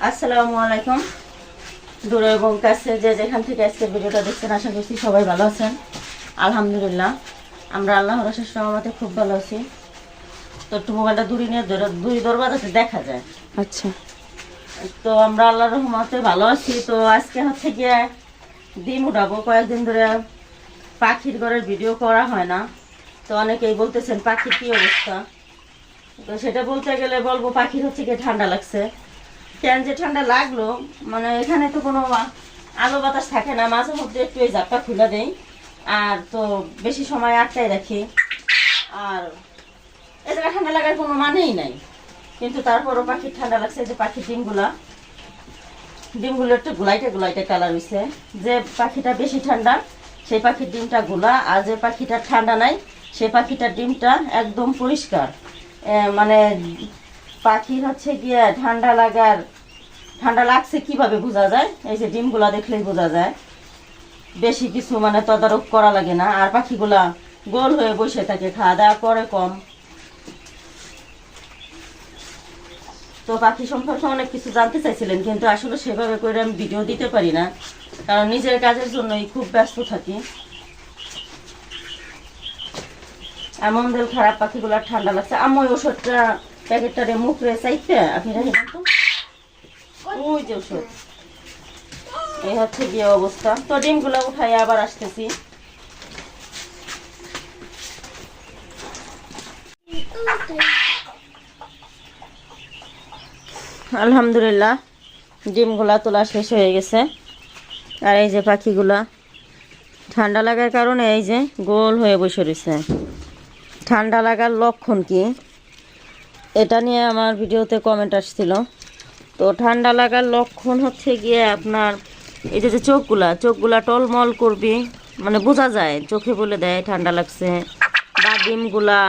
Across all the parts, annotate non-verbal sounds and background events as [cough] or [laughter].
আসসালামু আলাইকুম দূরে এবং কাছে যে যেখান থেকে আজকে ভিডিওটা দেখছেন আশা করছি সবাই ভালো আছেন। আলহামদুলিল্লাহ। আমরা আল্লাহ রসের সহমতে খুব ভালো আছি। তো একটু মোবাইলটা দূরে নিয়ে ধরে- দুই দরবাজাতে দেখা যায়। আচ্ছা। তো আমরা আল্লাহর রহমতে ভালো আছি। তো আজকে হচ্ছে গিয়ে ডিম উঠাবো। কয়েকদিন ধরে পাখির ঘরের ভিডিও করা হয় না। তো অনেকেই বলতেছেন পাখির কি অবস্থা? তো সেটা বলতে গেলে বলব পাখির হচ্ছে গিয়ে ঠান্ডা লাগছে। কেন যে ঠান্ডা লাগল মানে এখানে তো কোনো আলো বাতাস থাকে না, মাঝে মধ্যে একটু এই জাপটা খুলে দেই। আর তো বেশি সময় আটকায় রাখি। আর এ ঠান্ডা লাগার কোনো মানেই নাই। কিন্তু তারপরও পাখির ঠান্ডা লাগছে, যে পাখির ডিমগুলা। ডিমগুলো একটু গোলাইটে গোলাইটে কালার হয়েছে যে পাখিটা বেশি ঠান্ডা, সেই পাখির ডিমটা গোলা। আর যে পাখিটা ঠান্ডা নাই, সেই পাখিটার ডিমটা একদম পরিষ্কার। মানে পাখির হচ্ছে গিয়ে ঠান্ডা লাগার, ঠান্ডা লাগছে কীভাবে বোঝা যায়? এই যে ডিমগুলা দেখলেই বোঝা যায়। বেশি কিছু মানে তদারক করা লাগে না। আর পাখিগুলা গোল হয়ে বসে থাকে, খাওয়া দাওয়া করে কম। তো পাখি সম্পর্কে অনেক কিছু জানতে চাইছিলেন, কিন্তু আসলে সেভাবে করে আমি ভিডিও দিতে পারি না। কারণ নিজের কাজের জন্যই খুব ব্যস্ত থাকি। এমন দিল খারাপ পাখিগুলার ঠান্ডা লাগছে। আমি ওষুধটা প্যাকেটটারে মুখ রে চাইতে? আপনি রেখে দেন তো। ওই যে ওষুধ। এই হচ্ছে গিয়ে অবস্থা। তো ডিমগুলো উঠাই আবার আসতেছি। আলহামদুলিল্লাহ, ডিমগুলা তোলা শেষ হয়ে গেছে। আর এই যে পাখিগুলা, ঠান্ডা লাগার কারণে এই যে গোল হয়ে বসে রয়েছে। ঠান্ডা লাগার লক্ষণ কি? এটা নিয়ে আমার ভিডিওতে কমেন্ট আসছিল। তো ঠান্ডা লাগার লক্ষণ হচ্ছে গিয়ে আপনার এই যে চোখগুলা চোখগুলা টলমল করবি মানে বোঝা যায়, চোখে বলে দেয়, ঠান্ডা লাগছে। বা ডিমগুলা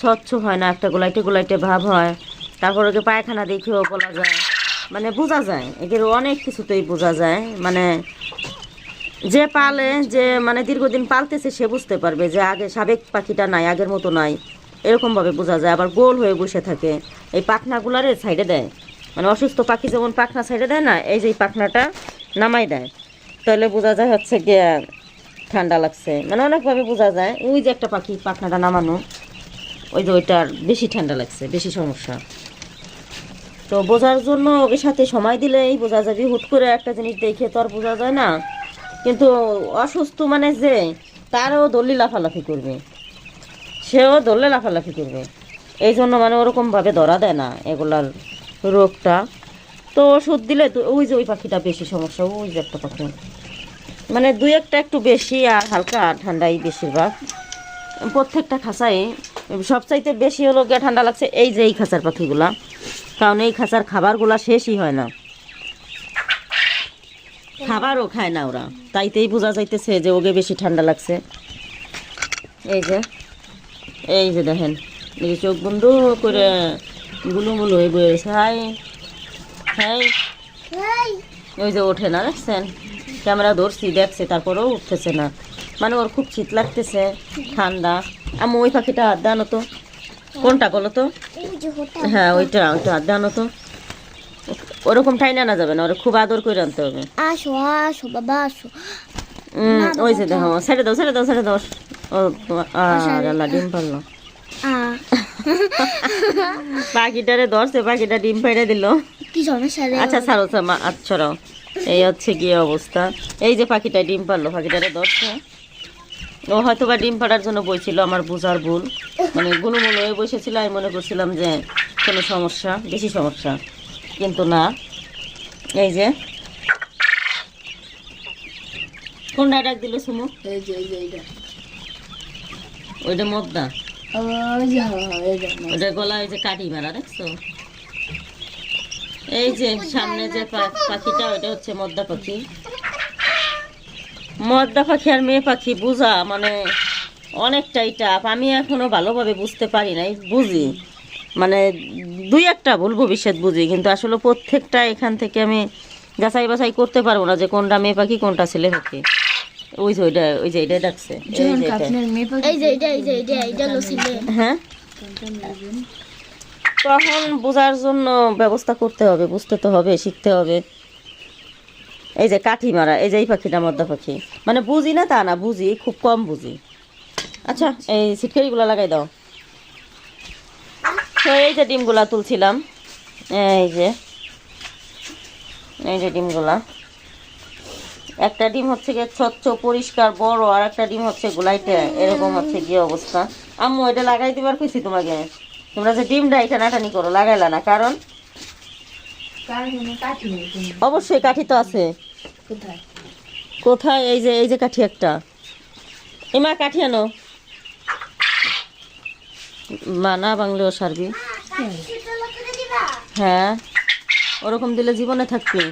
স্বচ্ছ হয় না, একটা গোলাইটে গোলাইটে ভাব হয়। তারপর ওকে পায়খানা দেখেও বলা যায়। মানে বোঝা যায়, এদের অনেক কিছুতেই বোঝা যায়। মানে যে পালে, যে মানে দীর্ঘদিন পালতেছে, সে বুঝতে পারবে যে আগে সাবেক পাখিটা নাই, আগের মতো নাই। এরকমভাবে বোঝা যায়। আবার গোল হয়ে বসে থাকে। এই পাখনাগুলারে সাইডে দেয়। মানে অসুস্থ পাখি যেমন পাখনা সাইডে দেয় না, এই যে পাখনাটা নামাই দেয়। তাহলে বোঝা যায় হচ্ছে গিয়ে ঠান্ডা লাগছে। মানে অনেকভাবে বোঝা যায়, ওই যে একটা পাখি পাখনাটা নামানো, ওই যে ওইটার বেশি ঠান্ডা লাগছে, বেশি সমস্যা। তো বোঝার জন্য ওকে সাথে সময় দিলেই বোঝা যাবে, হুট করে একটা জিনিস দেখে তো আর বোঝা যায় না। কিন্তু অসুস্থ মানে যে তারও দলি লাফালাফি করবে। সেও দলে লাফালাফি করবে। এই জন্য মানে ওরকমভাবে ধরা দেয় না এগুলার রোগটা। তো ওষুধ দিলে তো ওই যে ওই পাখিটা বেশি সমস্যা, ওই যে একটা পাখি। মানে দুই একটা একটু বেশি আর হালকা ঠান্ডাই বেশিরভাগ। প্রত্যেকটা খাঁচাই, সবচাইতে বেশি হলো গিয়ে ঠান্ডা লাগছে এই যে এই খাঁচার পাখিগুলা। কারণ এই খাঁচার খাবারগুলা শেষই হয় না। খাবারও খায় না ওরা। তাইতেই বোঝা যাইতেছে যে ওকে বেশি ঠান্ডা লাগছে। এই যে এই যে দেখেন এই চোখ বন্ধ করে গুলুমুলু হয়ে বয়ে গেছে। হাই হাই। ওই যে ওঠে না দেখছেন? ক্যামেরা ধরছি দেখছে তারপরেও উঠতেছে না। মানে ওর খুব শীত লাগতেছে ঠান্ডা। আমি ওই পাখিটা হাত দানো তো। কোনটা বলো তো? হ্যাঁ ওইটা ওইটা হাত দানো তো। ওরকম ঠাই না যাবে না ওরা খুব আদর করে আনতে হবে। আসো আসো বাবা আসো। ওই যে দেখো ছেড়ে দাও ছেড়ে দাও ছেড়ে দাও। ও আর আল্লাহ ডিম পারল। আ। [laughs] পাখিটারে ধরছে পাখিটা ডিম দিল। কি সমস্যা আচ্ছা ছাড়ো মা আচ্ছা এই হচ্ছে গিয়ে অবস্থা। এই যে পাখিটা ডিম পারল পাখিটারে ধরছে। ও হয়তো বা ডিম পাড়ার জন্য বইছিল আমার বোঝার ভুল। মানে গুলুমুলু হয়ে বসেছিল আমি মনে করছিলাম যে কোনো সমস্যা বেশি সমস্যা। কিন্তু না। এই যে। কোনটা ডাক দিল সুমু? এই যে এই যে এইটা। ওইটা মদ্দা। ওই যে হ্যাঁ, হ্যাঁ, ওটা গলা ওই যে কাটি মারা দেখছ? এই যে সামনে যে পাখিটা ওটা হচ্ছে মদ্দা পাখি। মদ্দা পাখি আর মেয়ে পাখি বুঝা মানে অনেকটাই টাফ আমি এখনও ভালোভাবে বুঝতে পারি নাই বুঝি। মানে দুই একটা ভুল ভবিষ্যৎ বুঝি কিন্তু আসলে প্রত্যেকটা এখান থেকে আমি যাচাই বাছাই করতে পারব না যে কোনটা মেয়ে পাখি কোনটা ছেলে পাখি। ওই যে ওইটা ওই যে এটা ডাকছে। এই যে এটা। এই যে এইটা এই যে এইটা এইটা লসিলে হ্যাঁ? তখন বোঝার জন্য ব্যবস্থা করতে হবে বুঝতে তো হবে শিখতে হবে। এই যে কাঠি মারা এই যে এই পাখিটা মদ্দা পাখি। মানে বুঝি না তা না বুঝি খুব কম বুঝি। আচ্ছা এই সিটকারিগুলো লাগাই দাও। তো এই যে ডিমগুলা তুলছিলাম এই যে এই যে ডিমগুলা। একটা ডিম হচ্ছে গিয়ে স্বচ্ছ পরিষ্কার বড় আর একটা ডিম হচ্ছে গোলাইটে এরকম হচ্ছে গিয়ে অবস্থা। আম্মু এটা লাগাই দিবার কইছি তোমাকে। তোমরা যে ডিমটা এটা নাটানি করো লাগাইলা না কারণ। অবশ্যই কাঠি তো আছে। কোথায়? কোথায়? এই যে এই যে কাঠি একটা। এমা কাঠি আনো। না বাংলেও সারবি। হ্যাঁ। ওরকম দিলে জীবনে থাকবি।